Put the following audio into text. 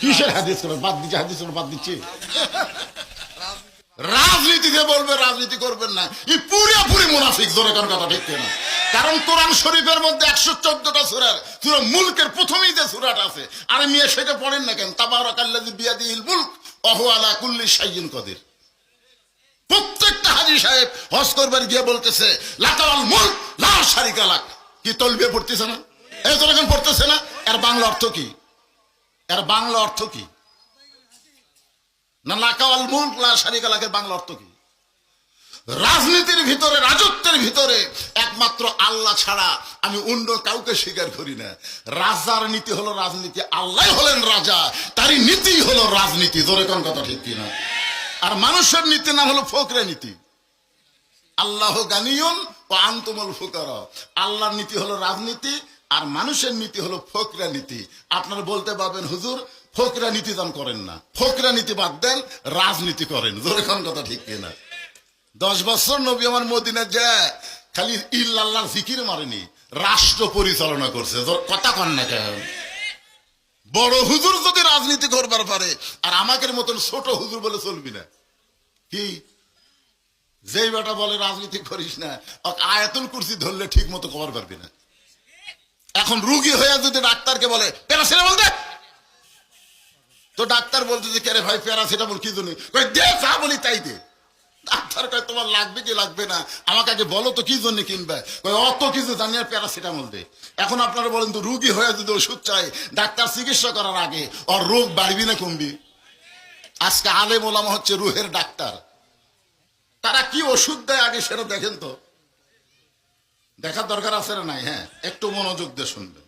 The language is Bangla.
কিসের হাদিস করে বাদ দিচ্ছে হাদিস বাদ দিচ্ছে। রাজনীতিতে বলবে রাজনীতি করবেন না। এই পুরোপুরি মুনাফিক জোরে কোন কথা ঠিক না কারণ কোরআন শরীফের মধ্যে একশো চোদ্দটা সুরার সুরা মুলকের প্রথমেই যে সুরাটা আছে আরে মেয়ে সেটা পড়েন না কেন? তাবারাকাল্লাযী বিয়াদিহিল মুলক ওয়া হুয়া আলা কুল্লি শাইইন কদির। প্রত্যেকটা হাজি সাহেব হজ করবার গিয়ে বলতেছে লাকাল মুলক লা শারিকা লাক। কি তলবিয়ে পড়তেছে না? এই তো পড়তেছে না? এর বাংলা অর্থ কি? এর বাংলা অর্থ কি? না লাকাওয়াল মুলক লা শারিকা লাকের বাংলা অর্থ কি? রাজনীতির ভিতরে, রাজত্বের ভিতরে একমাত্র আল্লাহ ছাড়া আমি অন্য কাউকে স্বীকার করি না। রাজার নীতি হলো রাজনীতি, আল্লাহ হলেন রাজা, তারই নীতি হলো রাজনীতি। জোরে কোন কথা ঠিক কিনা? আর মানুষের নীতি নাম হলো ফকরে নীতি। আল্লাহ গানিয়ন ও আন্তমল ফুকার। আল্লাহর নীতি হলো রাজনীতি আর মানুষের নীতি হলো ফকরা নীতি। আপনারা বলতে পারবেন, হুজুর, ফকরা নীতি দান করেন না। ফকরা নীতি বাদ দেন, রাজনীতি করেন। জোরে কথা ঠিক কিনা? দশ বছর নবী আমার মদিনা যায়, খালি ইল্লাল্লাহর জিকির মারেনি, রাষ্ট্র পরিচালনা করছে। কথা কন না কেন? বড় হুজুর যদি রাজনীতি করবার পারে, আর আমাদের মতন ছোট হুজুর বলে চলবি না। কি? যেই বেটা বলে, রাজনীতি করিস না আয়াতুল কুরসি ধরলে ঠিক মতো কবার পারবি না। এখন রুগী হয়ে যদি ডাক্তারকে বলে, প্যারাসিটামল দে! তো ডাক্তার বলতে যে কেরে ভাই, প্যারাসিটামল কি জন্য? দে, যা বলি তাই দে। ডাক্তার কয়, তোমার লাগবে কি লাগবে না? আমাকে আগে বলো তো কি জন্য কিনবে? কই অত কিছু জানি আর প্যারাসিটামল দে। এখন আপনারা বলেন তো, রুগী হয়ে যদি ওষুধ চাই, ডাক্তার চিকিৎসা করার আগে, ওর রোগ বাড়বি না কমবি? আজকে আলেম ওলামা হচ্ছে রুহের ডাক্তার। তারা কি ওষুধ দেয় আগে সেটা দেখেন তো। দেখার দরকার আছে না নাই? হ্যাঁ একটু মনোযোগ দিয়ে শুনবেন।